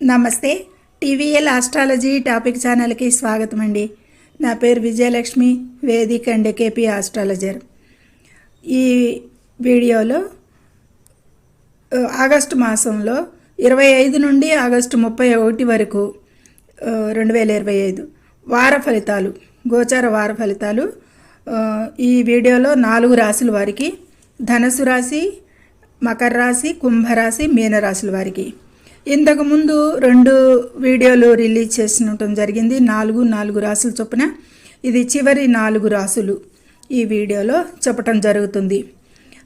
నమస్తే. TVL astrology topic ఛానల్కి స్వాగతం అండి నా పేరు విజయలక్ష్మి వేదిక అండ్ కేపీ ఆస్ట్రాలజర్. ఈ వీడియోలో ఆగస్టు మాసంలో ఇరవై ఐదు నుండి ఆగస్టు ముప్పై ఒకటి వరకు రెండు వేల ఇరవై ఐదు వార ఫలితాలు గోచార వార ఫలితాలు ఈ వీడియోలో నాలుగు రాశుల వారికి ధనసు రాశి మకర రాశి కుంభరాశి మీనరాశుల వారికి. ఇంతకుముందు రెండు వీడియోలు రిలీజ్ చేసినటం జరిగింది. నాలుగు నాలుగు రాసులు చొప్పున. ఇది చివరి నాలుగు రాసులు ఈ వీడియోలో చెప్పటం జరుగుతుంది.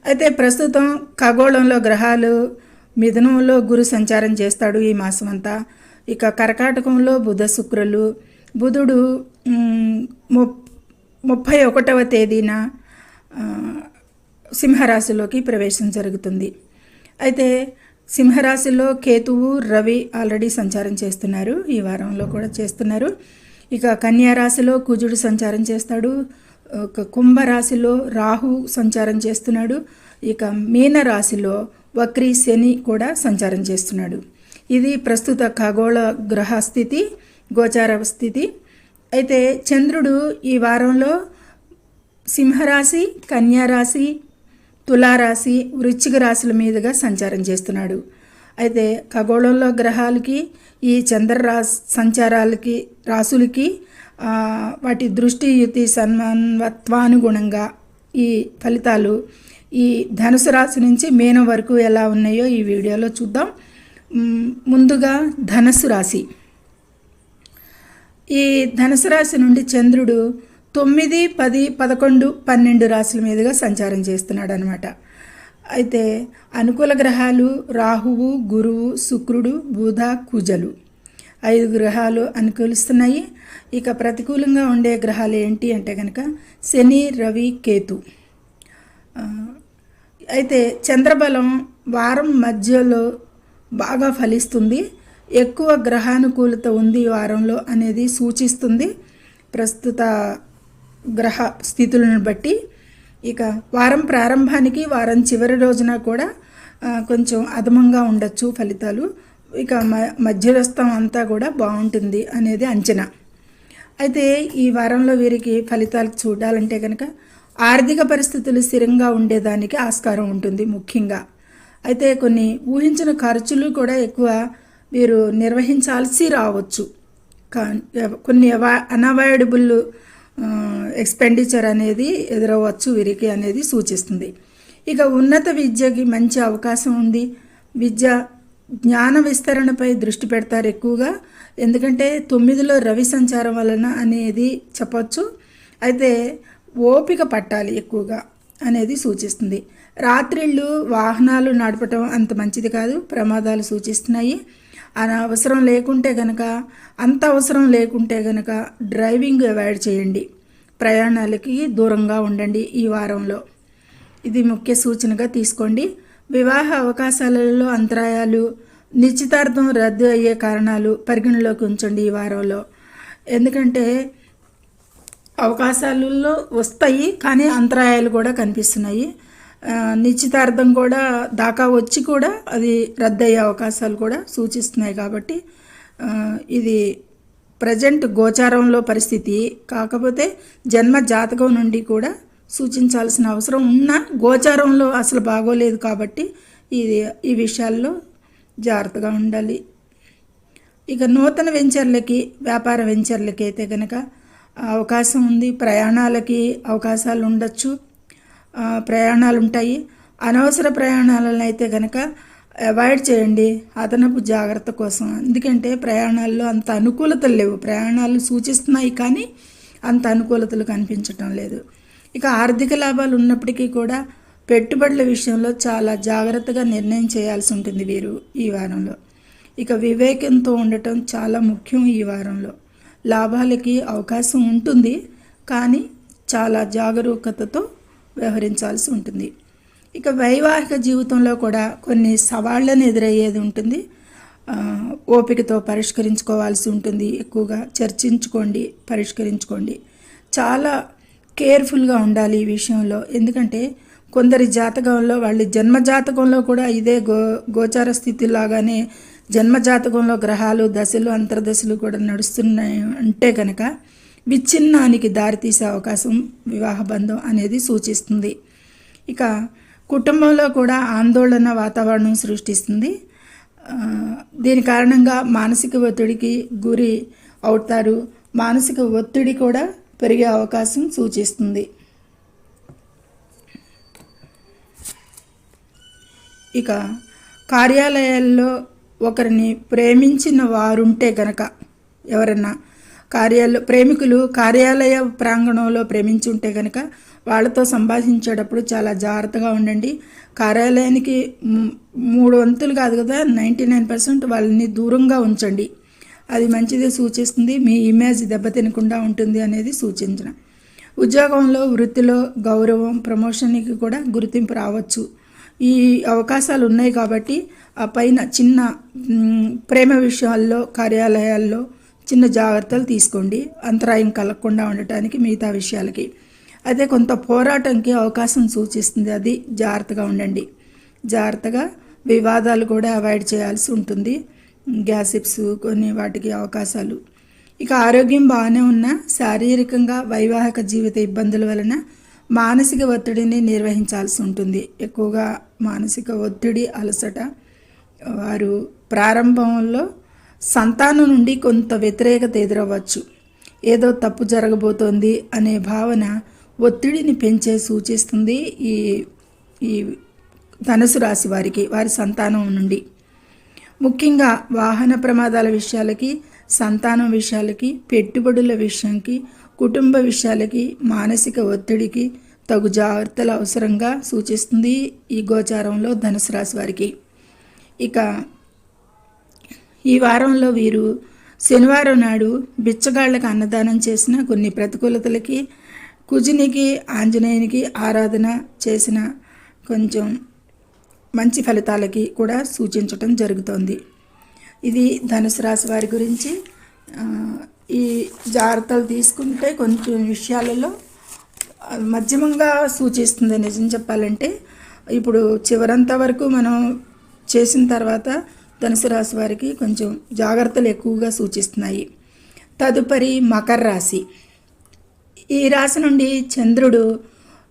అయితే ప్రస్తుతం ఖగోళంలో గ్రహాలు మిథునంలో గురు సంచారం చేస్తాడు ఈ మాసం అంతా ఇక కర్కాటకంలో బుధ శుక్రులు బుధుడు ము- ముప్పై ఒకటవ తేదీన సింహరాశిలోకి ప్రవేశం జరుగుతుంది. అయితే సింహరాశిలో కేతువు రవి ఆల్రెడీ సంచారం చేస్తున్నారు. ఈ వారంలో కూడా చేస్తున్నారు. ఇక కన్యారాశిలో కుజుడు సంచారం చేస్తాడు. ఒక కుంభరాశిలో రాహు సంచారం చేస్తున్నాడు. ఇక మీన రాశిలో వక్రీ శని కూడా సంచారం చేస్తున్నాడు. ఇది ప్రస్తుత ఖగోళ గ్రహ స్థితి గోచార స్థితి. అయితే చంద్రుడు ఈ వారంలో సింహరాశి కన్యారాశి తులారాశి వృశ్చిక రాశుల మీదుగా సంచారం చేస్తున్నాడు. అయితే ఖగోళంలో గ్రహాలకి ఈ చంద్రరాశి సంచారాలకి రాసులకి వాటి దృష్టి యుతి సన్మాన్వత్వానుగుణంగా ఈ ఫలితాలు ఈ ధనుసు రాశి నుంచి మేనం వరకు ఎలా ఉన్నాయో ఈ వీడియోలో చూద్దాం. ముందుగా ధనస్సు రాశి. ఈ ధనుసు రాశి నుండి చంద్రుడు తొమ్మిది పది పదకొండు పన్నెండు రాశుల మీదుగా సంచారం చేస్తున్నాడు అనమాట అయితే అనుకూల గ్రహాలు రాహువు గురువు శుక్రుడు బుధ కుజలు. ఐదు గ్రహాలు అనుకూలిస్తున్నాయి. ఇక ప్రతికూలంగా ఉండే గ్రహాలు ఏంటి అంటే కనుక శని రవి కేతు. అయితే చంద్రబలం వారం మధ్యలో బాగా ఫలిస్తుంది. ఎక్కువ గ్రహానుకూలత ఉంది వారంలో అనేది సూచిస్తుంది. ప్రస్తుత గ్రహ స్థితులను బట్టి ఇక వారం ప్రారంభానికి వారం చివరి రోజున కూడా కొంచెం అదమంగా ఉండొచ్చు ఫలితాలు. ఇక మ మధ్యరస్థం అంతా కూడా బాగుంటుంది అనేది అంచనా. అయితే ఈ వారంలో వీరికి ఫలితాలు చూడాలంటే కనుక ఆర్థిక పరిస్థితులు స్థిరంగా ఉండేదానికి ఆస్కారం ఉంటుంది ముఖ్యంగా. అయితే కొన్ని ఊహించిన ఖర్చులు కూడా ఎక్కువ వీరు నిర్వహించాల్సి రావచ్చు. కా- కొన్ని అన్అవాయిడబుల్ ఎక్స్పెండిచర్ అనేది ఎదురవ్వచ్చు వీరికి అనేది సూచిస్తుంది. ఇక ఉన్నత విద్యకి మంచి అవకాశం ఉంది. విద్య జ్ఞాన విస్తరణపై దృష్టి పెడతారు ఎక్కువగా. ఎందుకంటే తొమ్మిదిలో రవి సంచారం వలన అనేది చెప్పొచ్చు. అయితే ఓపిక పట్టాలి ఎక్కువగా అనేది సూచిస్తుంది. రాత్రిళ్ళు వాహనాలు నడపటం అంత మంచిది కాదు. ప్రమాదాలు సూచిస్తున్నాయి. అనవసరం లేకుంటే గనక అంత అవసరం లేకుంటే గనక డ్రైవింగ్ అవాయిడ్ చేయండి. ప్రయాణాలకి దూరంగా ఉండండి ఈ వారంలో. ఇది ముఖ్య సూచనగా తీసుకోండి. వివాహ అవకాశాలలో అంతరాయాలు నిశ్చితార్థం రద్దు అయ్యే కారణాలు పరిగణలోకి ఉంచండి ఈ వారంలో. ఎందుకంటే అవకాశాలలో వస్తాయి కానీ అంతరాయాలు కూడా కనిపిస్తున్నాయి. నిశ్చితార్థం కూడా దాకా వచ్చి కూడా అది రద్దయ్యే అవకాశాలు కూడా సూచిస్తున్నాయి కాబట్టి ఇది ప్రజెంట్ గోచారంలో పరిస్థితి కాకపోతే జన్మ జాతకం నుండి కూడా సూచించాల్సిన అవసరం ఉన్నా గోచారంలో అసలు బాగోలేదు కాబట్టి ఇది ఈ విషయాల్లో జాగ్రత్తగా ఉండాలి. ఇక నూతన వెంచర్లకి వ్యాపార వెంచర్లకి అయితే కనుక అవకాశం ఉంది. ప్రయాణాలకి అవకాశాలు ఉండొచ్చు. ప్రయాణాలు ఉంటాయి అనవసర ప్రయాణాలను అయితే కనుక అవాయిడ్ చేయండి. అదనపు జాగ్రత్త కోసం. ఎందుకంటే ప్రయాణాల్లో అంత అనుకూలతలు లేవు. ప్రయాణాలు సూచిస్తున్నాయి కానీ అంత అనుకూలతలు కనిపించటం లేదు. ఇక ఆర్థిక లాభాలు ఉన్నప్పటికీ కూడా పెట్టుబడుల విషయంలో చాలా జాగ్రత్తగా నిర్ణయం చేయాల్సి ఉంటుంది వీరు ఈ వారంలో. ఇక వివేకంతో ఉండటం చాలా ముఖ్యం ఈ వారంలో. లాభాలకి అవకాశం ఉంటుంది కానీ చాలా జాగరూకతతో వ్యవహరించాల్సి ఉంటుంది. ఇక వైవాహిక జీవితంలో కూడా కొన్ని సవాళ్ళను ఎదురయ్యేది ఉంటుంది. ఓపికతో పరిష్కరించుకోవాల్సి ఉంటుంది. ఎక్కువగా చర్చించుకోండి పరిష్కరించుకోండి. చాలా కేర్ఫుల్గా ఉండాలి ఈ విషయంలో. ఎందుకంటే కొందరి జాతకంలో వాళ్ళ జన్మ జాతకంలో కూడా ఇదే గో గోచార స్థితి లాగానే జన్మ జాతకంలో గ్రహాలు దశలు అంతర్దశలు కూడా నడుస్తున్నాయి అంటే కనుక విచ్ఛిన్నానికి దారితీసే అవకాశం వివాహ బంధం అనేది సూచిస్తుంది. ఇక కుటుంబంలో కూడా ఆందోళన వాతావరణం సృష్టిస్తుంది. దీని కారణంగా మానసిక ఒత్తిడికి గురి అవుతారు. మానసిక ఒత్తిడి కూడా పెరిగే అవకాశం సూచిస్తుంది. ఇక కార్యాలయాల్లో ఒకరిని ప్రేమించిన వారుంటే గనక ఎవరన్నా కార్యాలయ ప్రేమికులు కార్యాలయ ప్రాంగణంలో ప్రేమించి ఉంటే గనక వాళ్ళతో సంభాషించేటప్పుడు చాలా జాగ్రత్తగా ఉండండి. కార్యాలయానికి మూడు వంతులు కాదు కదా నైంటీ నైన్ పర్సెంట్ వాళ్ళని దూరంగా ఉంచండి. అది మంచిది సూచిస్తుంది. మీ ఇమేజ్ దెబ్బతినకుండా ఉంటుంది అనేది సూచించిన. ఉద్యోగంలో వృత్తిలో గౌరవం ప్రమోషన్కి కూడా గుర్తింపు రావచ్చు. ఈ అవకాశాలు ఉన్నాయి కాబట్టి ఆ పైన చిన్న ప్రేమ విషయాల్లో కార్యాలయాల్లో చిన్న జాగ్రత్తలు తీసుకోండి. అంతరాయం కలగకుండా ఉండటానికి మిగతా విషయాలకి. అదే కొంత పోరాటంకి అవకాశం సూచిస్తుంది. అది జాగ్రత్తగా ఉండండి. జాగ్రత్తగా వివాదాలు కూడా అవాయిడ్ చేయాల్సి ఉంటుంది. గ్యాసిప్స్ కొన్ని వాటికి అవకాశాలు. ఇక ఆరోగ్యం బాగానే ఉన్నా శారీరకంగా వైవాహిక జీవిత ఇబ్బందుల వలన మానసిక ఒత్తిడిని నిర్వహించాల్సి ఉంటుంది. ఎక్కువగా మానసిక ఒత్తిడి అలసట. వారు ప్రారంభంలో సంతానం నుండి కొంత వ్యతిరేకత ఎదురవ్వచ్చు. ఏదో తప్పు జరగబోతోంది అనే భావన ఒత్తిడిని పెంచే సూచిస్తుంది ఈ ఈ ధనుసు రాశి వారికి వారి సంతానం నుండి. ముఖ్యంగా వాహన ప్రమాదాల విషయాలకి సంతానం విషయాలకి పెట్టుబడుల విషయంకి కుటుంబ విషయాలకి మానసిక ఒత్తిడికి తగు జాగ్రత్తలు అవసరంగా సూచిస్తుంది ఈ గోచారంలో ధనుసు రాశి వారికి. ఇక ఈ వారంలో వీరు శనివారం నాడు బిచ్చగాళ్ళకు అన్నదానం చేసిన కొన్ని ప్రతికూలతలకి కుజునికి ఆంజనేయునికి ఆరాధన చేసిన కొంచెం మంచి ఫలితాలకి కూడా సూచించటం జరుగుతోంది. ఇది ధనుసు రాశి వారి గురించి ఈ జాగ్రత్తలు తీసుకుంటే కొంచెం విషయాలలో మధ్యమంగా సూచిస్తుంది. నిజం చెప్పాలంటే ఇప్పుడు చివరంత వరకు మనం చేసిన తర్వాత ధనుసు రాశి వారికి కొంచెం జాగ్రత్తలు ఎక్కువగా సూచిస్తున్నాయి. తదుపరి మకర రాశి. ఈ రాశి నుండి చంద్రుడు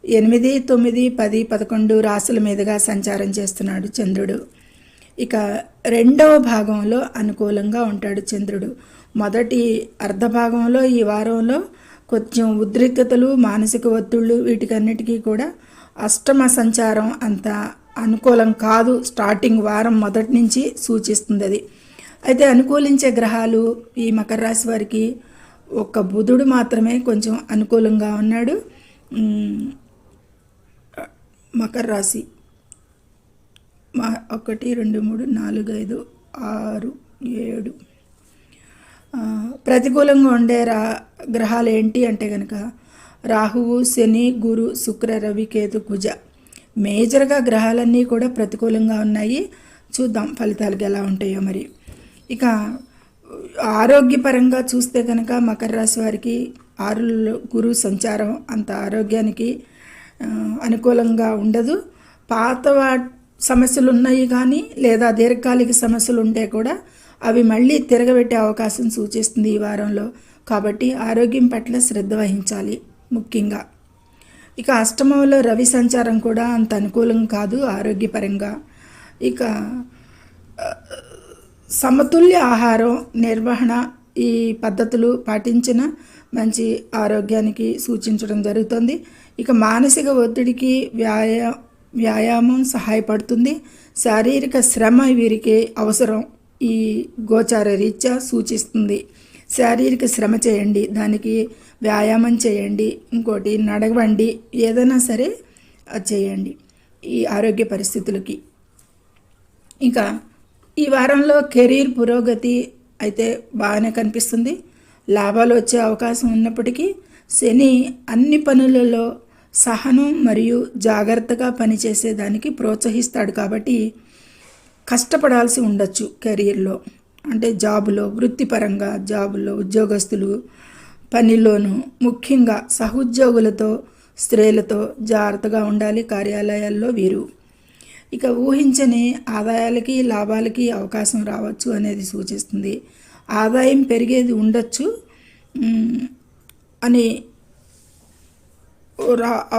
ఎనిమిది తొమ్మిది పది పదకొండు రాశుల మీదుగా సంచారం చేస్తున్నాడు చంద్రుడు. ఇక రెండవ భాగంలో అనుకూలంగా ఉంటాడు చంద్రుడు. మొదటి అర్ధ భాగంలో ఈ వారంలో కొంచెం ఉద్రిక్తతలు మానసిక ఒత్తిళ్ళు వీటికన్నిటికీ కూడా అష్టమ సంచారం అంత అనుకూలం కాదు. స్టార్టింగ్ వారం మొదటి నుంచి సూచిస్తుంది అది. అయితే అనుకూలించే గ్రహాలు ఈ మకర రాశి వారికి ఒక్క బుధుడు మాత్రమే కొంచెం అనుకూలంగా ఉన్నాడు. మకర రాశి. మా ఒకటి రెండు మూడు నాలుగు ఐదు ఆరు ఏడు. ప్రతికూలంగా ఉండే రా గ్రహాలు ఏంటి అంటే కనుక రాహువు శని గురు శుక్ర రవి కేతు కుజ. మేజర్గా గ్రహాలన్నీ కూడా ప్రతికూలంగా ఉన్నాయి. చూద్దాం ఫలితాలకు ఎలా ఉంటాయో మరి. ఇక ఆరోగ్యపరంగా చూస్తే కనుక మకర రాశి వారికి ఆరులో గురు సంచారం అంత ఆరోగ్యానికి అనుకూలంగా ఉండదు. పాత సమస్యలు ఉన్నాయి కానీ లేదా దీర్ఘకాలిక సమస్యలు ఉంటే కూడా అవి మళ్ళీ తిరగబెట్టే అవకాశం సూచిస్తుంది ఈ వారంలో. కాబట్టి ఆరోగ్యం పట్ల శ్రద్ధ వహించాలి ముఖ్యంగా. ఇక అష్టమంలో రవి సంచారం కూడా అంత అనుకూలం కాదు ఆరోగ్యపరంగా. ఇక సమతుల్య ఆహారం నిర్వహణ ఈ పద్ధతులు పాటించిన మంచి ఆరోగ్యానికి సూచించడం జరుగుతుంది. ఇక మానసిక ఒత్తిడికి వ్యాయా వ్యాయామం సహాయపడుతుంది. శారీరక శ్రమ వీరికి అవసరం ఈ గోచార రీత్యా సూచిస్తుంది. శారీరక శ్రమ చేయండి దానికి వ్యాయామం చేయండి ఇంకోటి నడవండి ఏదైనా సరే అది చేయండి ఈ ఆరోగ్య పరిస్థితులకి. ఇంకా ఈ వారంలో కెరీర్ పురోగతి అయితే బాగానే కనిపిస్తుంది. లాభాలు వచ్చే అవకాశం ఉన్నప్పటికీ శని అన్ని పనులలో సహనం మరియు జాగ్రత్తగా పనిచేసేదానికి ప్రోత్సహిస్తాడు కాబట్టి కష్టపడాల్సి ఉండొచ్చు కెరీర్లో. అంటే జాబులో వృత్తిపరంగా జాబులో ఉద్యోగస్తులు పనిలోనూ ముఖ్యంగా సహోద్యోగులతో స్త్రీలతో జాగ్రత్తగా ఉండాలి కార్యాలయాల్లో వీరు. ఇక ఊహించని ఆదాయాలకి లాభాలకి అవకాశం రావచ్చు అనేది సూచిస్తుంది. ఆదాయం పెరిగేది ఉండొచ్చు అని రా-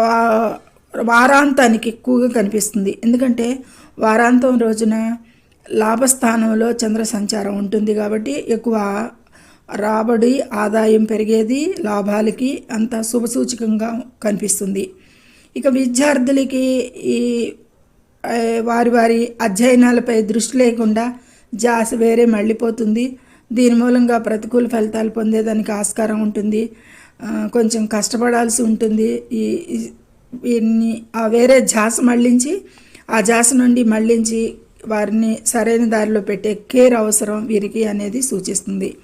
వారాంతానికి ఎక్కువగా కనిపిస్తుంది. ఎందుకంటే వారాంతం రోజున లాభస్థానంలో చంద్ర సంచారం ఉంటుంది కాబట్టి ఎక్కువ రాబడి ఆదాయం పెరిగేది లాభాలకి అంత శుభసూచకంగా కనిపిస్తుంది. ఇక విద్యార్థులకి ఈ వారి వారి అధ్యయనాలపై దృష్టి లేకుండా జాస వేరే మళ్ళీపోతుంది. దీని మూలంగా ప్రతికూల ఫలితాలు పొందేదానికి ఆస్కారం ఉంటుంది. కొంచెం కష్టపడాల్సి ఉంటుంది. ఈ ఈ- వీరిని ఆ వేరే జాస మళ్ళించి ఆ జాస నుండి మళ్ళించి వారిని సరైన దారిలో పెట్టే కేర్ అవసరం వీరికి అనేది సూచిస్తుంది.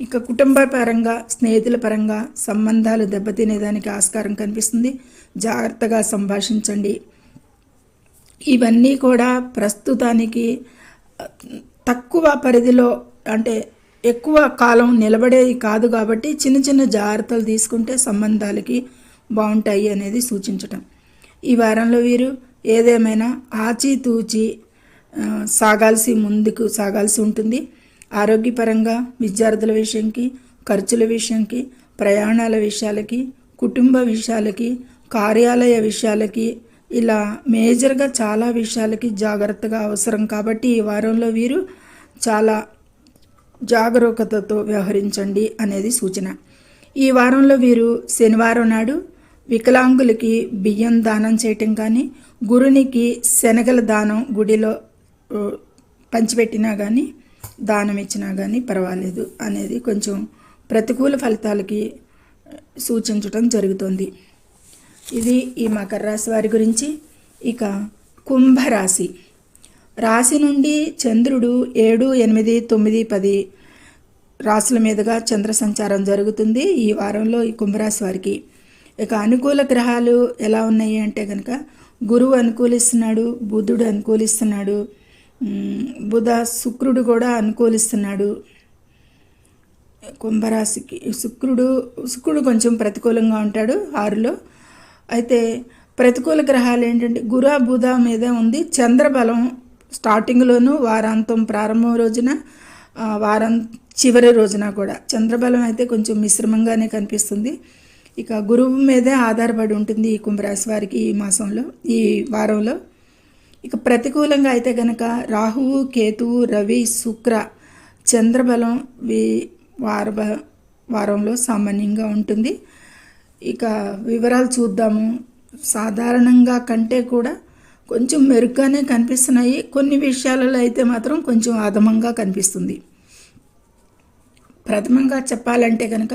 ఇక కుటుంబ పరంగా స్నేహితుల పరంగా సంబంధాలు దెబ్బతినేదానికి ఆస్కారం కనిపిస్తుంది. జాగ్రత్తగా సంభాషించండి. ఇవన్నీ కూడా ప్రస్తుతానికి తక్కువ పరిధిలో అంటే ఎక్కువ కాలం నిలబడేది కాదు కాబట్టి చిన్న చిన్న జాగ్రత్తలు తీసుకుంటే సంబంధాలకి బాగుంటాయి అనేది సూచించటం. ఈ వారంలో వీరు ఏదేమైనా ఆచితూచి సాగాల్సి ముందుకు సాగాల్సి ఉంటుంది. ఆరోగ్యపరంగా విద్యార్థుల విషయంకి ఖర్చుల విషయంకి ప్రయాణాల విషయాలకి కుటుంబ విషయాలకి కార్యాలయ విషయాలకి ఇలా మేజర్గా చాలా విషయాలకి జాగ్రత్తగా అవసరం కాబట్టి ఈ వారంలో వీరు చాలా జాగరూకతతో వ్యవహరించండి అనేది సూచన. ఈ వారంలో వీరు శనివారం నాడు వికలాంగులకి బియ్యం దానం చేయటం కానీ గురునికి శనగల దానం గుడిలో పంచిపెట్టినా కానీ దానం ఇచ్చినా కానీ పర్వాలేదు అనేది కొంచెం ప్రతికూల ఫలితాలకి సూచించటం జరుగుతుంది. ఇది ఈ మకర రాశి వారి గురించి. ఇక కుంభరాశి. రాశి నుండి చంద్రుడు ఏడు ఎనిమిది తొమ్మిది పది రాశుల మీదుగా చంద్ర సంచారం జరుగుతుంది ఈ వారంలో ఈ కుంభరాశి వారికి. ఇక అనుకూల గ్రహాలు ఎలా ఉన్నాయి అంటే కనుక గురువు అనుకూలిస్తున్నాడు బుధుడు అనుకూలిస్తున్నాడు బుధ శుక్రుడు కూడా అనుకూలిస్తున్నాడు. కుంభరాశికి శుక్రుడు శుక్రుడు కొంచెం ప్రతికూలంగా ఉంటాడు ఆరులో. అయితే ప్రతికూల గ్రహాలు ఏంటంటే గుర బుధ మీద ఉంది. చంద్రబలం స్టార్టింగ్లోనూ వారాంతం ప్రారంభం రోజున వారం చివరి రోజున కూడా. చంద్రబలం అయితే కొంచెం మిశ్రమంగానే కనిపిస్తుంది. ఇక గురువు మీదే ఆధారపడి ఉంటుంది ఈ కుంభరాశి వారికి ఈ మాసంలో ఈ వారంలో. ఇక ప్రతికూలంగా అయితే కనుక రాహువు కేతువు రవి శుక్ర చంద్రబలం వి వార వారంలో సామాన్యంగా ఉంటుంది. ఇక వివరాలు చూద్దాము. సాధారణంగా కంటే కూడా కొంచెం మెరుగ్గానే కనిపిస్తున్నాయి. కొన్ని విషయాలలో అయితే మాత్రం కొంచెం అధమంగా కనిపిస్తుంది. ప్రథమంగా చెప్పాలంటే కనుక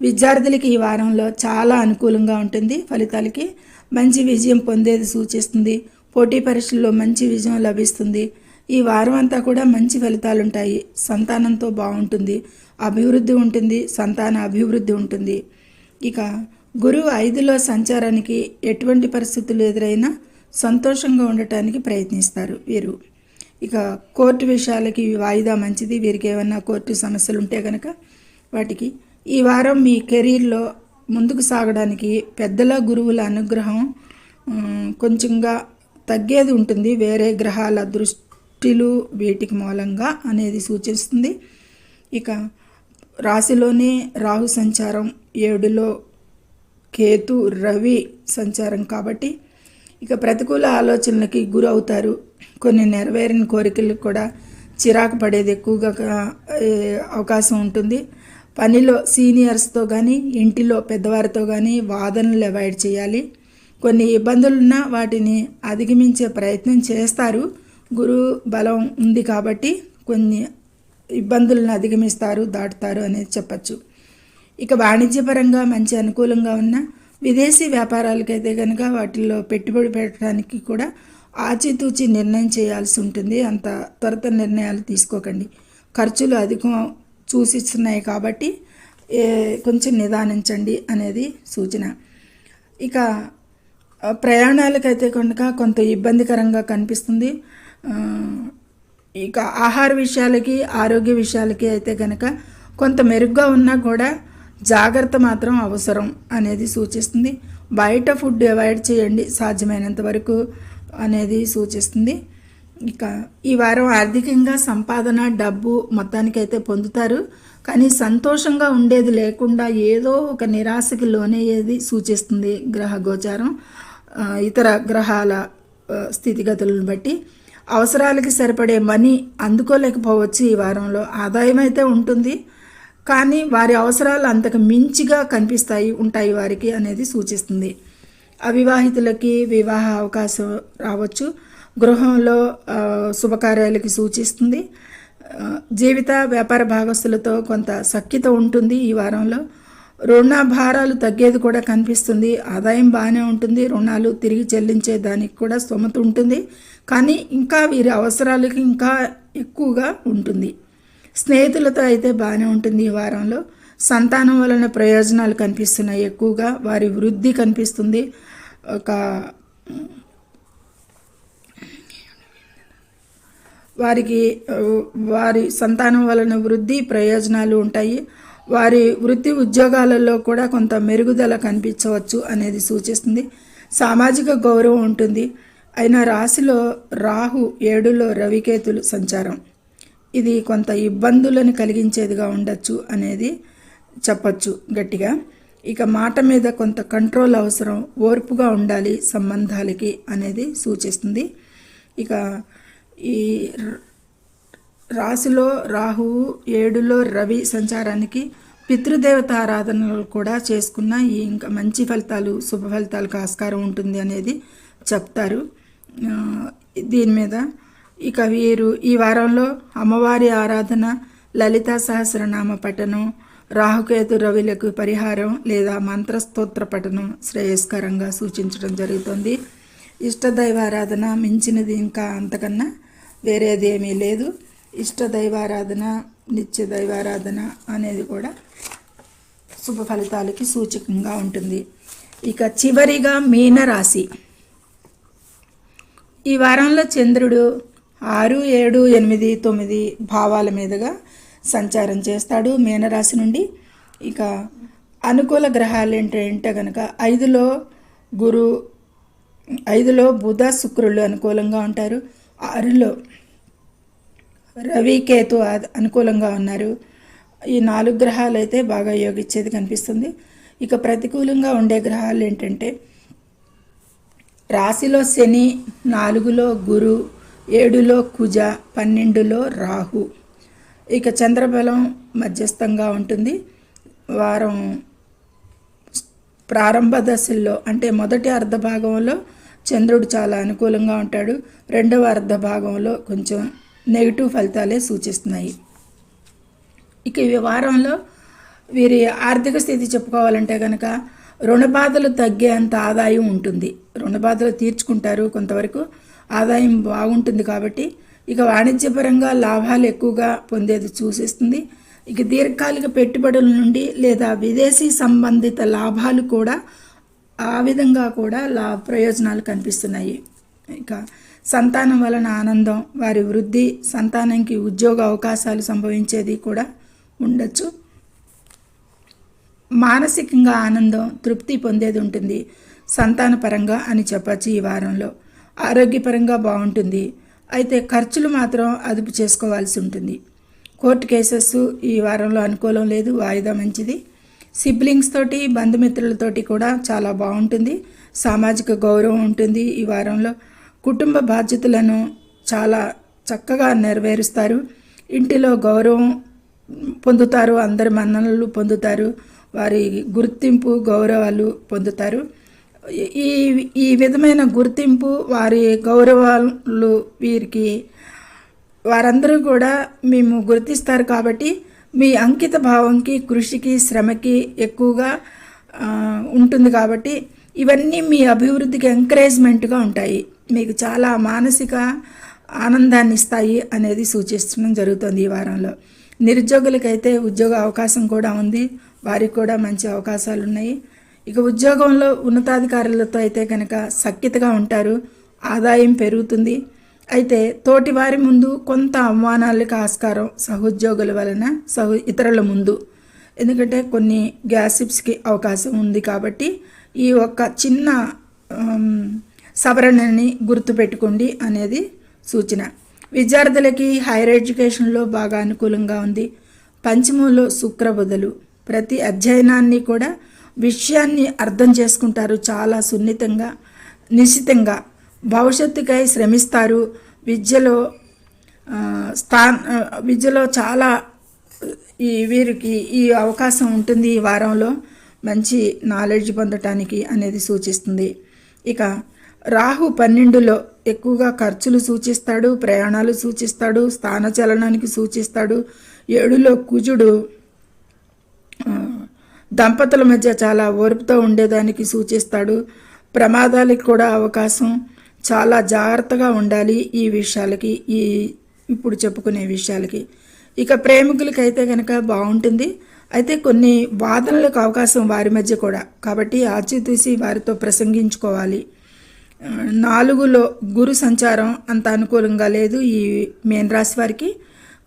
విద్యార్థులకి ఈ వారంలో చాలా అనుకూలంగా ఉంటుంది. ఫలితాలకి మంచి విజయం పొందేది సూచిస్తుంది. పోటీ పరీక్షల్లో మంచి విజయం లభిస్తుంది. ఈ వారం అంతా కూడా మంచి ఫలితాలు ఉంటాయి సంతానంతో బాగుంటుంది. అభివృద్ధి ఉంటుంది. సంతాన అభివృద్ధి ఉంటుంది. ఇక గురువు ఐదులో సంచారానికి ఎటువంటి పరిస్థితులు ఎదురైనా సంతోషంగా ఉండటానికి ప్రయత్నిస్తారు వీరు. ఇక కోర్టు విషయాలకి వాయిదా మంచిది. వీరికి ఏమన్నా కోర్టు సమస్యలు ఉంటే కనుక వాటికి ఈ వారం మీ కెరీర్లో ముందుకు సాగడానికి పెద్దల గురువుల అనుగ్రహం కొంచెంగా తగ్గేది ఉంటుంది. వేరే గ్రహాల దృష్టిలు వీటికి మూలంగా అనేది సూచిస్తుంది. ఇక రాశిలోనే రాహు సంచారం ఏడులో కేతు రవి సంచారం కాబట్టి ఇక ప్రతికూల ఆలోచనలకి గురి అవుతారు కొన్ని నెరవేరిన కోరికలు కూడా చిరాకు పడేది ఎక్కువగా అవకాశం ఉంటుంది. పనిలో సీనియర్స్తో కానీ ఇంటిలో పెద్దవారితో కానీ వాదనలు అవాయిడ్ చేయాలి. కొన్ని ఇబ్బందులున్నా వాటిని అధిగమించే ప్రయత్నం చేస్తారు. గురు బలం ఉంది కాబట్టి కొన్ని ఇబ్బందులను అధిగమిస్తారు దాటుతారు అనేది చెప్పచ్చు. ఇక వాణిజ్యపరంగా మంచి అనుకూలంగా ఉన్న విదేశీ వ్యాపారాలకైతే కనుక వాటిల్లో పెట్టుబడి పెట్టడానికి కూడా ఆచితూచి నిర్ణయం చేయాల్సి ఉంటుంది. అంత త్వరత నిర్ణయాలు తీసుకోకండి. ఖర్చులు అధికం చూసిస్తున్నాయి కాబట్టి కొంచెం నిదానించండి అనేది సూచన. ఇక ప్రయాణాలకైతే కనుక కొంత ఇబ్బందికరంగా కనిపిస్తుంది. ఇక ఆహార విషయాలకి ఆరోగ్య విషయాలకి అయితే కనుక కొంత మెరుగ్గా ఉన్నా కూడా జాగ్రత్త మాత్రం అవసరం అనేది సూచిస్తుంది. బయట ఫుడ్ అవాయిడ్ చేయండి సాధ్యమైనంత వరకు అనేది సూచిస్తుంది. ఇక ఈ వారం ఆర్థికంగా సంపాదన డబ్బు మొత్తానికైతే పొందుతారు. కానీ సంతోషంగా ఉండేది లేకుండా ఏదో ఒక నిరాశకి లోనయ్యేది సూచిస్తుంది గ్రహ గోచారం. ఇతర గ్రహాల స్థితిగతులను బట్టి అవసరాలకి సరిపడే మనీ అందుకోలేకపోవచ్చు ఈ వారంలో. ఆదాయం అయితే ఉంటుంది. కానీ వారి అవసరాలు అంతకు మించిగా కనిపిస్తాయి ఉంటాయి వారికి అనేది సూచిస్తుంది. అవివాహితులకి వివాహ అవకాశం రావచ్చు. గృహంలో శుభకార్యాలకి సూచిస్తుంది. జీవిత వ్యాపార భాగస్తులతో కొంత సఖ్యత ఉంటుంది ఈ వారంలో. రుణ భారాలు తగ్గేది కూడా కనిపిస్తుంది. ఆదాయం బాగానే ఉంటుంది. రుణాలు తిరిగి చెల్లించే దానికి కూడా స్తోమత ఉంటుంది. కానీ ఇంకా వీరి అవసరాలకి ఇంకా ఎక్కువగా ఉంటుంది. స్నేహితులతో అయితే బాగానే ఉంటుంది ఈ వారంలో. సంతానం వలన ప్రయోజనాలు కనిపిస్తున్నాయి ఎక్కువగా. వారి వృద్ధి కనిపిస్తుంది. ఒక వారికి వారి సంతానం వలన వృద్ధి ప్రయోజనాలు ఉంటాయి. వారి వృత్తి ఉద్యోగాలలో కూడా కొంత మెరుగుదల కనిపించవచ్చు అనేది సూచిస్తుంది. సామాజిక గౌరవం ఉంటుంది. అయినా రాశిలో రాహు ఏడులో రవికేతులు సంచారం. ఇది కొంత ఇబ్బందులను కలిగించేదిగా ఉండొచ్చు అనేది చెప్పచ్చు గట్టిగా. ఇక మాట మీద కొంత కంట్రోల్ అవసరం ఓర్పుగా ఉండాలి సంబంధాలకి అనేది సూచిస్తుంది. ఇక ఈ రాశిలో రాహువు ఏడులో రవి సంచారానికి పితృదేవత ఆరాధనలు కూడా చేసుకున్న ఈ ఇంకా మంచి ఫలితాలు శుభ ఫలితాలకు ఆస్కారం ఉంటుంది అనేది చెప్తారు. దీని మీద ఇక వీరు ఈ వారంలో అమ్మవారి ఆరాధన లలితా సహస్రనామ పఠనం రాహుకేతు రవిలకు పరిహారం లేదా మంత్రస్తోత్ర పఠనం శ్రేయస్కరంగా సూచించడం జరుగుతుంది. ఇష్టదైవారాధన మించినది ఇంకా అంతకన్నా వేరేది ఏమీ లేదు. ఇష్టదైవారాధన నిత్య దైవారాధన అనేది కూడా శుభ ఫలితాలకి సూచకంగా ఉంటుంది. ఇక చివరిగా మీనరాశి. ఈ వారంలో చంద్రుడు ఆరు ఏడు ఎనిమిది తొమ్మిది భావాల మీదుగా సంచారం చేస్తాడు మీనరాశి నుండి. ఇక అనుకూల గ్రహాలు ఏంటంటే కనుక ఐదులో గురు ఐదులో బుధ శుక్రులు అనుకూలంగా ఉంటారు. ఆరులో రవి కేతు అనుకూలంగా ఉన్నారు. ఈ నాలుగు గ్రహాలు అయితే బాగా యోగించేది కనిపిస్తుంది. ఇక ప్రతికూలంగా ఉండే గ్రహాలు ఏంటంటే రాశిలో శని నాలుగులో గురు ఏడులో కుజ పన్నెండులో రాహు. ఇక చంద్రబలం మధ్యస్థంగా ఉంటుంది. వారం ప్రారంభ దశల్లో అంటే మొదటి అర్ధ భాగంలో చంద్రుడు చాలా అనుకూలంగా ఉంటాడు. రెండవ అర్ధ భాగంలో కొంచెం నెగిటివ్ ఫలితాలే సూచిస్తున్నాయి. ఇక ఈ వారంలో వీరి ఆర్థిక స్థితి చెప్పుకోవాలంటే కనుక రుణ బాధలు తగ్గేంత ఆదాయం ఉంటుంది. రుణ బాధలు తీర్చుకుంటారు కొంతవరకు. ఆదాయం బాగుంటుంది కాబట్టి ఇక వాణిజ్యపరంగా లాభాలు ఎక్కువగా పొందేది సూచిస్తుంది ఇక దీర్ఘకాలిక పెట్టుబడుల నుండి లేదా విదేశీ సంబంధిత లాభాలు కూడా ఆ విధంగా కూడా లా ప్రయోజనాలు కనిపిస్తున్నాయి. ఇక సంతానం వలన ఆనందం వారి వృద్ధి సంతానంకి ఉద్యోగ అవకాశాలు సంభవించేది కూడా ఉండొచ్చు. మానసికంగా ఆనందం తృప్తి పొందేది ఉంటుంది. సంతానపరంగా అని చెప్పచ్చు ఈ వారంలో. ఆరోగ్యపరంగా బాగుంటుంది. అయితే ఖర్చులు మాత్రం అదుపు చేసుకోవాల్సి ఉంటుంది. కోర్టు కేసెస్ ఈ వారంలో అనుకూలం లేదు. వాయిదా మంచిది. సిబ్లింగ్స్ తోటి బంధుమిత్రులతోటి కూడా చాలా బాగుంటుంది. సామాజిక గౌరవం ఉంటుంది ఈ వారంలో. కుటుంబ బాధ్యతలను చాలా చక్కగా నెరవేరుస్తారు. ఇంటిలో గౌరవం పొందుతారు. అందరి మన్ననలు పొందుతారు. వారి గుర్తింపు గౌరవాలు పొందుతారు. ఈ ఈ విధమైన గుర్తింపు వారి గౌరవాలు వీరికి వారందరూ కూడా మేము గుర్తిస్తారు కాబట్టి మీ అంకిత భావంకి కృషికి శ్రమకి ఎక్కువగా ఉంటుంది కాబట్టి ఇవన్నీ మీ అభివృద్ధికి ఎంకరేజ్మెంట్గా ఉంటాయి. మీకు చాలా మానసిక ఆనందాన్ని ఇస్తాయి అనేది సూచించడం జరుగుతుంది ఈ వారంలో. నిరుద్యోగులకైతే ఉద్యోగ అవకాశం కూడా ఉంది. వారికి కూడా మంచి అవకాశాలు ఉన్నాయి ఇక ఉద్యోగంలో ఉన్నతాధికారులతో అయితే కనుక సఖ్యతగా ఉంటారు. ఆదాయం పెరుగుతుంది. అయితే తోటి వారి ముందు కొంత అవమానాలకు ఆస్కారం సహోద్యోగుల వలన సహో ఇతరుల ముందు. ఎందుకంటే కొన్ని గ్యాసిప్స్కి అవకాశం ఉంది కాబట్టి ఈ ఒక్క చిన్న సవరణని గుర్తుపెట్టుకోండి అనేది సూచన. విద్యార్థులకి హైయర్ ఎడ్యుకేషన్లో బాగా అనుకూలంగా ఉంది. పంచమంలో శుక్రబుధలు ప్రతి అధ్యయనాన్ని కూడా విషయాన్ని అర్థం చేసుకుంటారు చాలా సున్నితంగా నిశ్చితంగా భవిష్యత్తుకై శ్రమిస్తారు. విద్యలో స్థా విద్యలో చాలా ఈ వీరికి ఈ అవకాశం ఉంటుంది ఈ వారంలో. మంచి నాలెడ్జ్ పొందటానికి అనేది సూచిస్తుంది. ఇక రాహు పన్నెండులో ఎక్కువగా ఖర్చులు సూచిస్తాడు ప్రయాణాలు సూచిస్తాడు స్థానచలనానికి సూచిస్తాడు. ఏడులో కుజుడు దంపతుల మధ్య చాలా ఓర్పుతో ఉండేదానికి సూచిస్తాడు. ప్రమాదాలకు కూడా అవకాశం చాలా జాగ్రత్తగా ఉండాలి ఈ విషయాలకి ఈ ఇప్పుడు చెప్పుకునే విషయాలకి. ఇక ప్రేమికులకైతే కనుక బాగుంటుంది. అయితే కొన్ని వాదనలకు అవకాశం వారి మధ్య కూడా. కాబట్టి ఆచితూసి వారితో ప్రసంగించుకోవాలి. నాలుగులో గురు సంచారం అంత అనుకూలంగా లేదు ఈ మేన్ రాశి వారికి.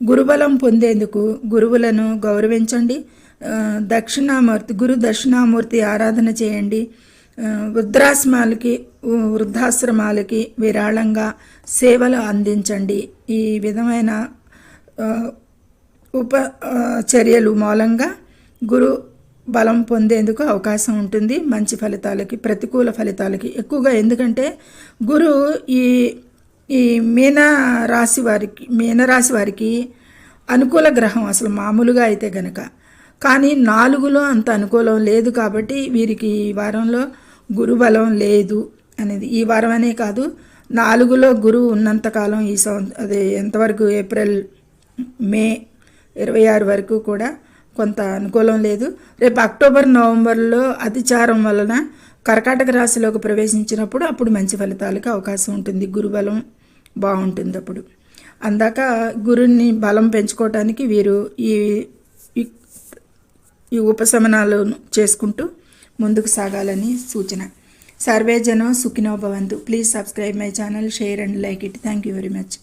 గురుబలం పొందేందుకు గురువులను గౌరవించండి. దక్షిణామూర్తి గురు దక్షిణామూర్తి ఆరాధన చేయండి. వృద్ధాశ్రమాలకి వృద్ధాశ్రమాలకి విరాళంగా సేవలు అందించండి. ఈ విధమైన ఉప చర్యలు మూలంగా గురు బలం పొందేందుకు అవకాశం ఉంటుంది. మంచి ఫలితాలకి ప్రతికూల ఫలితాలకి ఎక్కువగా. ఎందుకంటే గురు ఈ ఈ మీన రాశి వారికి మీనరాశి వారికి అనుకూల గ్రహం అసలు మామూలుగా అయితే గనక. కానీ నాలుగులో అంత అనుకూలం లేదు కాబట్టి వీరికి ఈ వారంలో గురు బలం లేదు అనేది. ఈ వారం అనే కాదు నాలుగులో గురువు ఉన్నంతకాలం ఈ సంవ అదే ఎంతవరకు ఏప్రిల్ మే ఇరవై ఆరు వరకు కూడా కొంత అనుకూలం లేదు. రేపు అక్టోబర్ నవంబర్లో అతిచారం వలన కర్కాటక రాశిలోకి ప్రవేశించినప్పుడు అప్పుడు మంచి ఫలితాలకు అవకాశం ఉంటుంది. గురుబలం బాగుంటుంది అప్పుడు. అందాక గురుని బలం పెంచుకోవటానికి వీరు ఈ- ఈ ఉపశమనాలు చేసుకుంటూ ముందుకు సాగాలని సూచన. సర్వే జనం సుఖినో భవంతు. Please subscribe my channel share and like it thank you very much